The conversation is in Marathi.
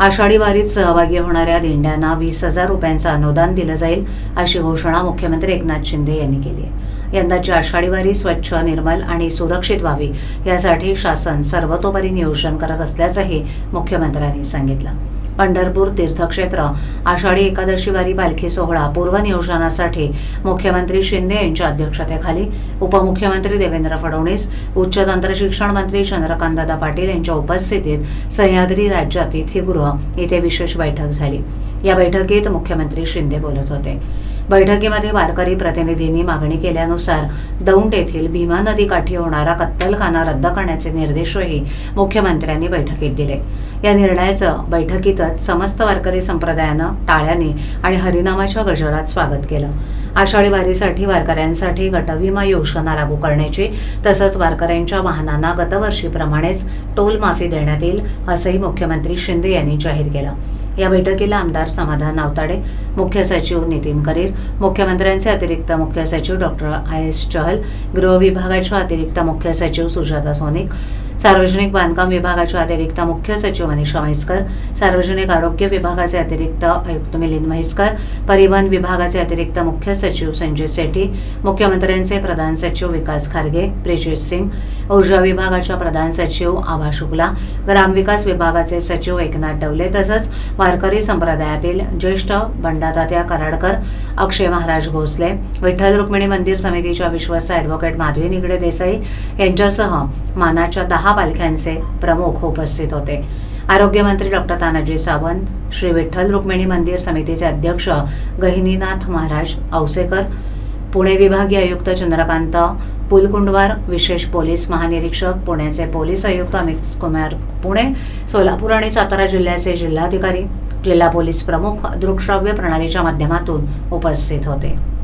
आषाढी वारीत सहभागी होणाऱ्या दिंड्यांना वीस हजार रुपयांचं अनुदान दिलं जाईल अशी घोषणा मुख्यमंत्री एकनाथ शिंदे यांनी केली आहे. यंदाची आषाढी वारी स्वच्छ निर्मल आणि सुरक्षित व्हावी यासाठी शासन सर्वतोपरी नियोजन करत असल्याचंही मुख्यमंत्र्यांनी सांगितलं. पंढरपूर तीर्थक्षेत्र. आषाढी एकादशी वारी पालखी सोहळा पूर्वनियोजनासाठी मुख्यमंत्री शिंदे यांच्या अध्यक्षतेखाली उपमुख्यमंत्री देवेंद्र फडणवीस उच्च तंत्रशिक्षण मंत्री चंद्रकांतदादा पाटील यांच्या उपस्थितीत सह्याद्री राज्य अतिथीगृह येथे विशेष बैठक झाली. या बैठकीत मुख्यमंत्री शिंदे बोलत होते. बैठकीमध्ये वारकरी प्रतिनिधींनी मागणी केल्यानुसार दौंड येथील भीमा नदी काठी होणारा कत्तलखाना रद्द करण्याचे निर्देशही मुख्यमंत्र्यांनी बैठकीत दिले. या निर्णयाचं बैठकीतच समस्त वारकरी संप्रदायानं टाळ्यांनी आणि हरिनामाच्या गजरात स्वागत केलं. आषाढी वारीसाठी वारकऱ्यांसाठी गटविमा योजना लागू करण्याची तसंच वारकऱ्यांच्या वाहनांना गतवर्षीप्रमाणेच टोल माफी देण्यात येईल असंही मुख्यमंत्री शिंदे यांनी जाहीर केलं. या बैठकीला आमदार समाधान नावताडे मुख्य सचिव नितीन करीर मुख्यमंत्र्यांचे अतिरिक्त मुख्य सचिव डॉक्टर आय एस चहल गृह विभागाच्या अतिरिक्त मुख्य सचिव सुजाता सोनिक सार्वजनिक बांधकाम विभागाच्या अतिरिक्त मुख्य सचिव मनीषा म्हैसकर सार्वजनिक आरोग्य विभागाचे अतिरिक्त आयुक्त मिलिंद म्हैसकर परिवहन विभागाचे अतिरिक्त मुख्य सचिव संजय सेठी मुख्यमंत्र्यांचे प्रधान सचिव विकास खारगे ब्रिजेश सिंग ऊर्जा विभागाच्या प्रधान सचिव आभा शुक्ला ग्रामविकास विभागाचे सचिव एकनाथ डवले तसंच वारकरी संप्रदायातील ज्येष्ठ बंडातात्या कराडकर अक्षय महाराज भोसले विठ्ठल रुक्मिणी मंदिर समितीच्या विश्वस्त ॲडव्होकेट माधवी निगडे देसाई यांच्यासह मानाच्या दहा पालख्यांचे प्रमुख उपस्थित होते. आरोग्यमंत्री डॉक्टर तानाजी सावंत श्री विठ्ठल रुक्मिणी मंदिर समितीचे अध्यक्ष गहिनीनाथ महाराज औसेकर पुणे विभागीय आयुक्त चंद्रकांत पुलकुंडवार विशेष पोलीस महानिरीक्षक पुण्याचे पोलीस आयुक्त अमित कुमार पुणे सोलापूर आणि सातारा जिल्ह्याचे जिल्हाधिकारी जिल्हा पोलीस प्रमुख दृकश्राव्य प्रणालीच्या माध्यमातून उपस्थित होते.